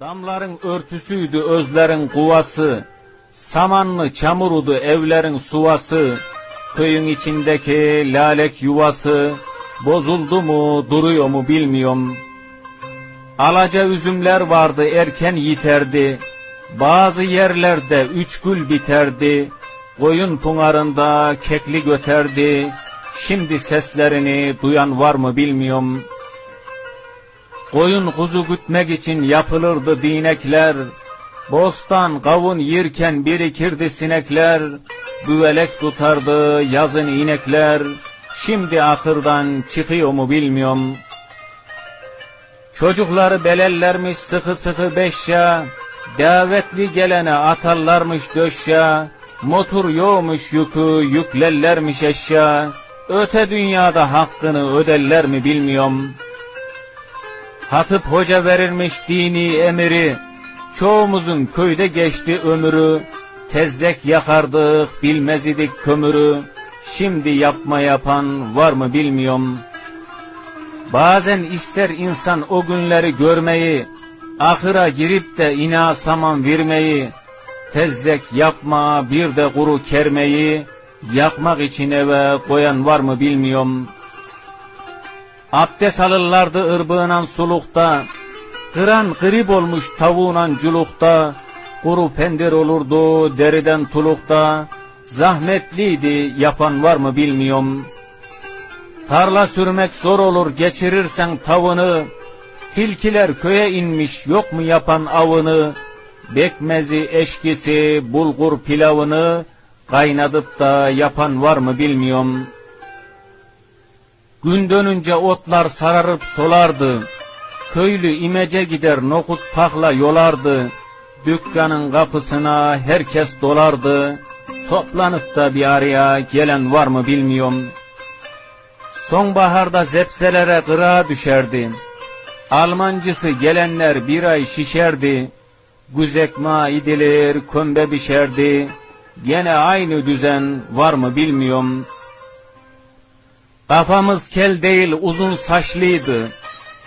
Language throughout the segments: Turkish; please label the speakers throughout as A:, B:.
A: Damların örtüsüydü özlerin kuvası, samanlı çamurudu evlerin suvası, köyün içindeki lalek yuvası, bozuldu mu duruyor mu bilmiyorum. Alaca üzümler vardı erken yiterdi, bazı yerlerde üç gül biterdi, koyun pınarında kekli göterdi, şimdi seslerini duyan var mı bilmiyorum. Koyun kuzu gütmek için yapılırdı dinekler, Bostan kavun yerken birikirdi sinekler, Büvelek tutardı yazın inekler, Şimdi ahırdan çıkıyor mu bilmiyorum. Çocukları belellermiş sıkı sıkı beşya, Davetli gelene atarlarmış döşya, Motor yoğmuş yükü yüklerlermiş eşya, Öte dünyada hakkını öderler mi bilmiyorum. Hatip hoca verilmiş dini emiri, çoğumuzun köyde geçti ömrü, tezzek yakardık bilmez idik kömürü, şimdi yapma yapan var mı bilmiyorum. Bazen ister insan o günleri görmeyi, ahıra girip de ina saman vermeyi, tezzek yapma bir de kuru kermeyi, yakmak için eve koyan var mı bilmiyorum.'' Abdest alırlardı ırbığınan sulukta, Kıran grip olmuş tavuğunan culukta, Kuru pendir olurdu deriden tulukta, Zahmetliydi yapan var mı bilmiyorum. Tarla sürmek zor olur geçirirsen tavını, Tilkiler köye inmiş yok mu yapan avını, Bekmezi eşkisi bulgur pilavını, Kaynadıp da yapan var mı bilmiyorum.'' Gün dönünce otlar sararıp solardı. Köylü imece gider nokut pakla yolardı. Dükkanın kapısına herkes dolardı. Toplanıp da bir araya gelen var mı bilmiyorum. Sonbaharda zepselere kıra düşerdi. Almancısı gelenler bir ay şişerdi. Güzekma idilir, kömbe bişerdi. Gene aynı düzen var mı bilmiyorum.'' Kafamız kel değil uzun saçlıydı.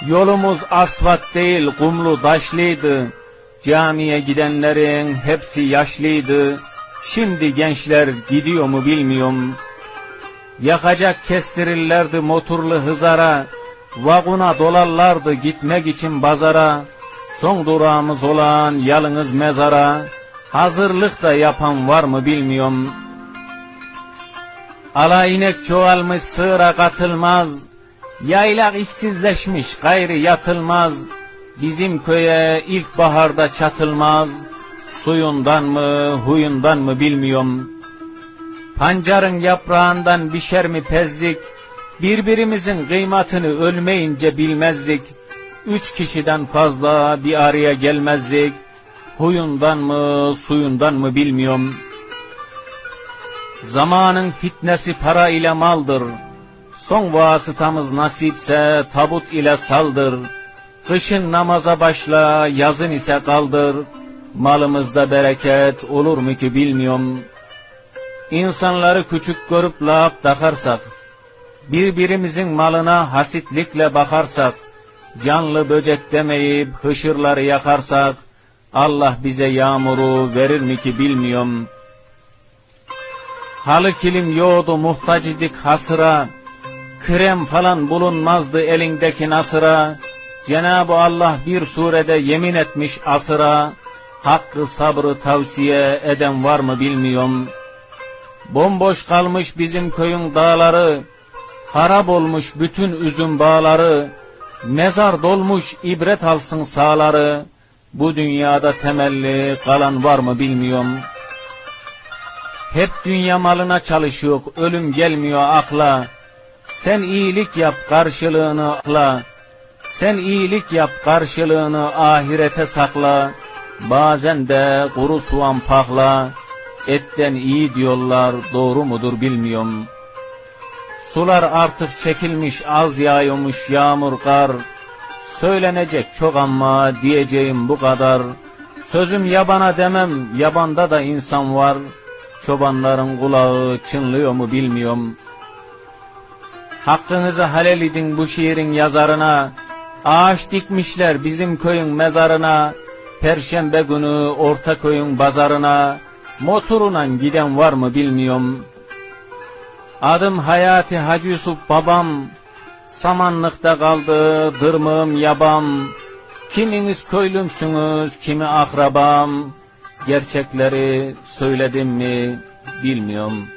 A: Yolumuz asfalt değil kumlu taşlıydı. Camiye gidenlerin hepsi yaşlıydı. Şimdi gençler gidiyor mu bilmiyorum. Yakacak kestirirlerdi motorlu hızara. Vaguna dolarlardı gitmek için bazara. Son durağımız olan yalınız mezara. Hazırlık da yapan var mı bilmiyorum. Ala inek çoğalmış sığıra katılmaz. Yaylak işsizleşmiş gayrı yatılmaz. Bizim köye ilk baharda çatılmaz. Suyundan mı huyundan mı bilmiyorum. Pancarın yaprağından bişer mi pezzik? Birbirimizin kıymatını ölmeyince bilmezdik. Üç kişiden fazla bir araya gelmezdik. Huyundan mı suyundan mı bilmiyorum.'' Zamanın fitnesi para ile maldır. Son vasıtamız nasipse tabut ile saldır. Kışın namaza başla, yazın ise kaldır. Malımızda bereket olur mu ki bilmiyorum. İnsanları küçük görüp lağap takarsak, birbirimizin malına hasitlikle bakarsak, canlı böcek demeyip hışırları yakarsak, Allah bize yağmuru verir mi ki bilmiyorum.'' Halı kilim yoğdu muhtaç idik hasıra, krem falan bulunmazdı elindeki nasıra, Cenab-ı Allah bir surede yemin etmiş asıra, hakkı sabrı tavsiye eden var mı bilmiyorum. Bomboş kalmış bizim köyün dağları, harap olmuş bütün üzüm bağları, mezar dolmuş ibret alsın sağları, bu dünyada temelli kalan var mı bilmiyorum.'' Hep dünya malına çalışıyor, ölüm gelmiyor akla. Sen iyilik yap karşılığını akla. Sen iyilik yap karşılığını ahirete sakla. Bazen de kuru soğan pakla. Etten iyi diyorlar, doğru mudur bilmiyorum. Sular artık çekilmiş, az yağıyormuş yağmur kar. Söylenecek çok ama diyeceğim bu kadar. Sözüm yabana demem, yabanda da insan var.'' Çobanların kulağı çınlıyor mu bilmiyorum. Hakkınızı halel edin bu şiirin yazarına. Ağaç dikmişler bizim köyün mezarına. Perşembe günü Ortaköy'ün pazarına motoruna giden var mı bilmiyorum. Adım Hayati Hacı Yusuf babam, samanlıkta kaldı dırmığım yabam. Kiminiz köylümsünüz, kimi akrabam. Gerçekleri söyledim mi bilmiyorum.